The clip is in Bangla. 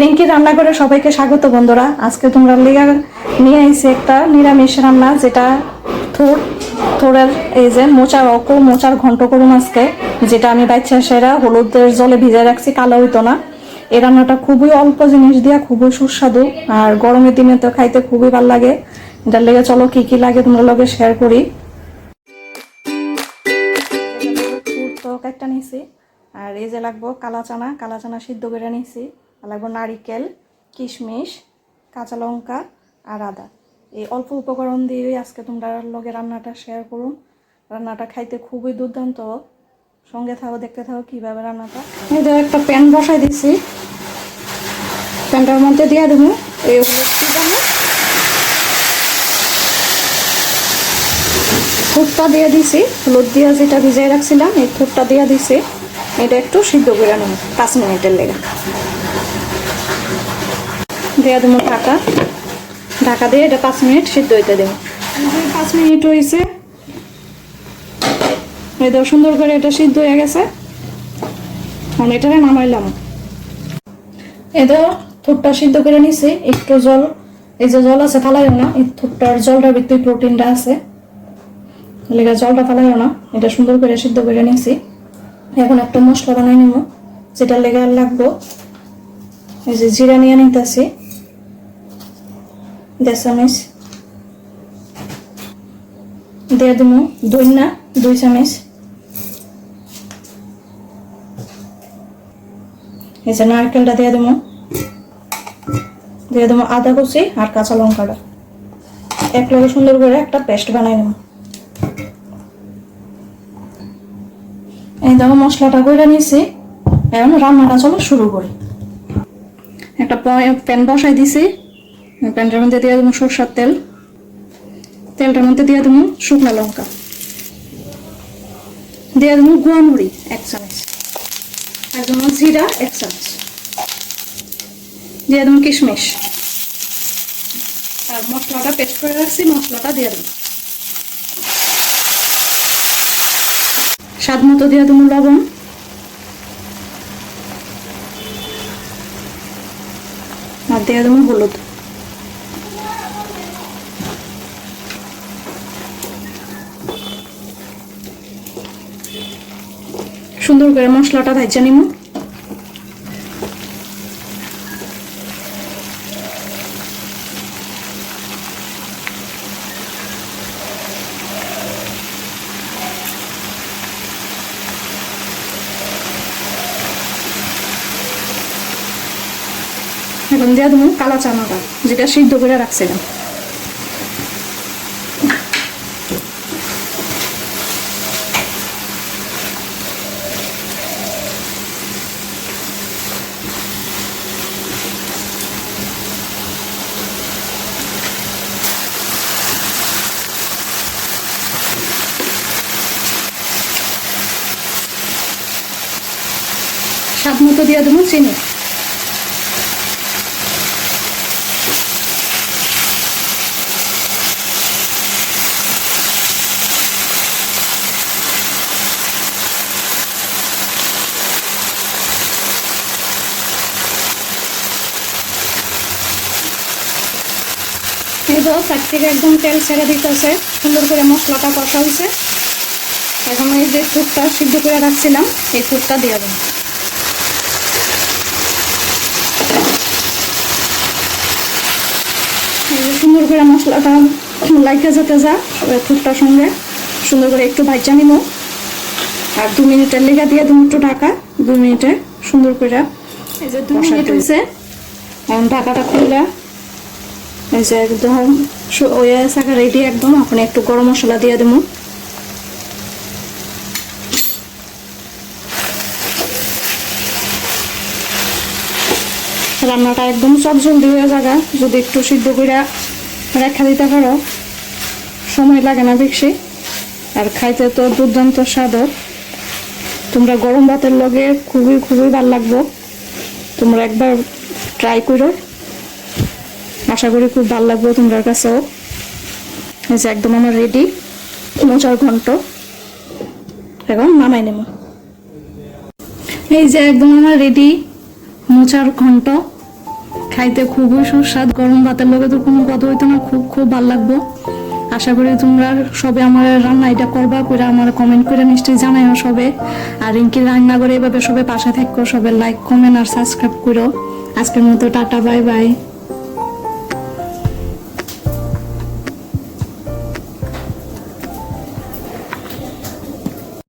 রিঙ্কি রান্না করে সবাইকে স্বাগত বন্ধুরা। আজকে তোমরা লিগা নিয়ে আইছি একটা নিরামিষ রান্না, যেটা থোর, থোরের এই যে মোচার অক, মোচার ঘন্ট করুন আজকে, যেটা আমি বাচ্চা সেরা হলুদের জলে ভিজে রাখছি, কালো হইতো না। এই রান্নাটা খুবই অল্প জিনিস দিয়া খুবই সুস্বাদু, আর গরমের দিনে তো খাইতে খুবই ভালো লাগে। এটার লেগে চলো কি কি লাগে তোমরা লগে শেয়ার করি। একটা নিছি, আর এই যে লাগবো কালা চানা কালা চানা সিদ্ধ করে নিছি। আর লাগবো নারিকেল, কিশমিশ, কাঁচা লঙ্কা আর আদা। এই অল্প উপকরণ দিয়ে আজকে তোমরা লগে রান্নাটা শেয়ার করুন রান্নাটা খাইতে খুবই দুর্দান্ত। সঙ্গে থাকো, দেখতে থাকো কীভাবে রান্নাটা। যে একটা প্যান বসাই দিছি। প্যানটার মধ্যে দিয়ে দেবো। এই কি দিয়ে দিছি। হলুদ দিয়ে যেটা ভিজিয়ে রাখছিলাম, এই থুটটা দিয়ে দিছি। এটা একটু সিদ্ধ করে নেব, পাঁচ মিনিটের লেগে। দিয়ে দেবো ঢাকা। ঢাকা দিয়ে এটা পাঁচ মিনিট সিদ্ধ হইতে দেবো। পাঁচ মিনিট হয়েছে এটা সুন্দর করে এটা সিদ্ধ হয়ে গেছে। এখন এটারে নামাইলাম। এটা থুটটা সিদ্ধ করে নিছি। একটু জল, এই যে জল আছে ফালাইও না, এই থুটটার জলটার ভিতরে প্রোটিনটা আছে। লেগে জলটা ফালাইও না, এটা সুন্দর করে সিদ্ধ করে নিয়েছি এখন একটা মশলা বানাই নেব যেটা লেগে লাগবো। এই যে জিরা নিয়ে নিতেছি। দেড় দিয়ে দেবো দইনা দুই চামচ এই যে নারকেলটা দিয়ে দেবো। দিয়ে দেবো আদা কুচি আর কাঁচা লঙ্কাটা। এক লগে সুন্দর করে একটা পেস্ট বানাই নেব এই দেখো মশলাটা করে নিয়েছি এখন রান্নাটা চলো শুরু করি। একটা প্যান বসাই দিছি। প্যানটার মধ্যে দিয়ে দেবো সরষার তেল। তেলটার মধ্যে দিয়ে দেবো শুকনো লঙ্কা। দিয়ে দেবো গুয়ামুড়ি এক চামচ। আর দেবো জিরা, এক চামচ। দিয়ে দেবো কিশমিশ। আর মশলাটা পেস্ট করে রাখছি, মশলাটা দিয়ে দেবো। স্বাদ মতো দিয়ে দেবো লবণ। আর দিয়ে দেবো হলুদ। করে মশলাটা ভাজা নিব। এখন দিয়ে দেবো কালা চানাটা যেটা সিদ্ধ করে রাখছিলাম। স্বাদ মতো দিয়ে দেবো, চিনি। চার থেকে একদম তেল ছেড়ে দিতেছে সুন্দর করে মশলাটা কষা হয়েছে। এখন এই যে ফুটটা সিদ্ধ করে রাখছিলাম, এই ফুটটা দিয়ে দেবো এই যে সুন্দর করে মশলাটা লাইকে যেতে যা ফুটটার সঙ্গে সুন্দর করে একটু ভাজা নিব। আর দু মিনিটের লেগে দিয়ে দেবো একটু ঢাকা। দু মিনিটে সুন্দর করে এই যে দু মিনিট হয়েছে। এখন ঢাকাটা খুললে এই যে একদম ওয়ে শাখা রেডি একদম। এখন একটু গরম মশলা দিয়ে দেবো। রান্নাটা একদম সব জলদি হয়ে যাবে। যদি একটু সিদ্ধ করে রেখা দিতে পারো। সময় লাগে না বেশি। আর খাইতে তো দুর্দান্ত স্বাদর তোমরা গরম ভাতের লগে খুবই খুবই ভালো লাগবো। তোমরা একবার ট্রাই করো। আশা করি খুব ভালো লাগবে তোমার কাছেও। এই যে একদম আমার রেডি মোচার ঘন্ট। এখন নামাই নেব। এই যে একদম আমার রেডি মোচার ঘন্ট। খাইতে খুবই সুস্বাদ। গরম ভাতের লোকে তো কোনো কথা হইতো না, খুব খুব ভালো লাগবো। আশা করি তোমরা সবে আমার রান্না এটা করবা করে আমার কমেন্ট করে নিশ্চয়ই জানাইও সবে। আর ইনকি রান্না করে এভাবে সবে পাশে থাকো, সবে লাইক কমেন্ট আর সাবস্ক্রাইব করো আজকের মতো টাটা বাই বাই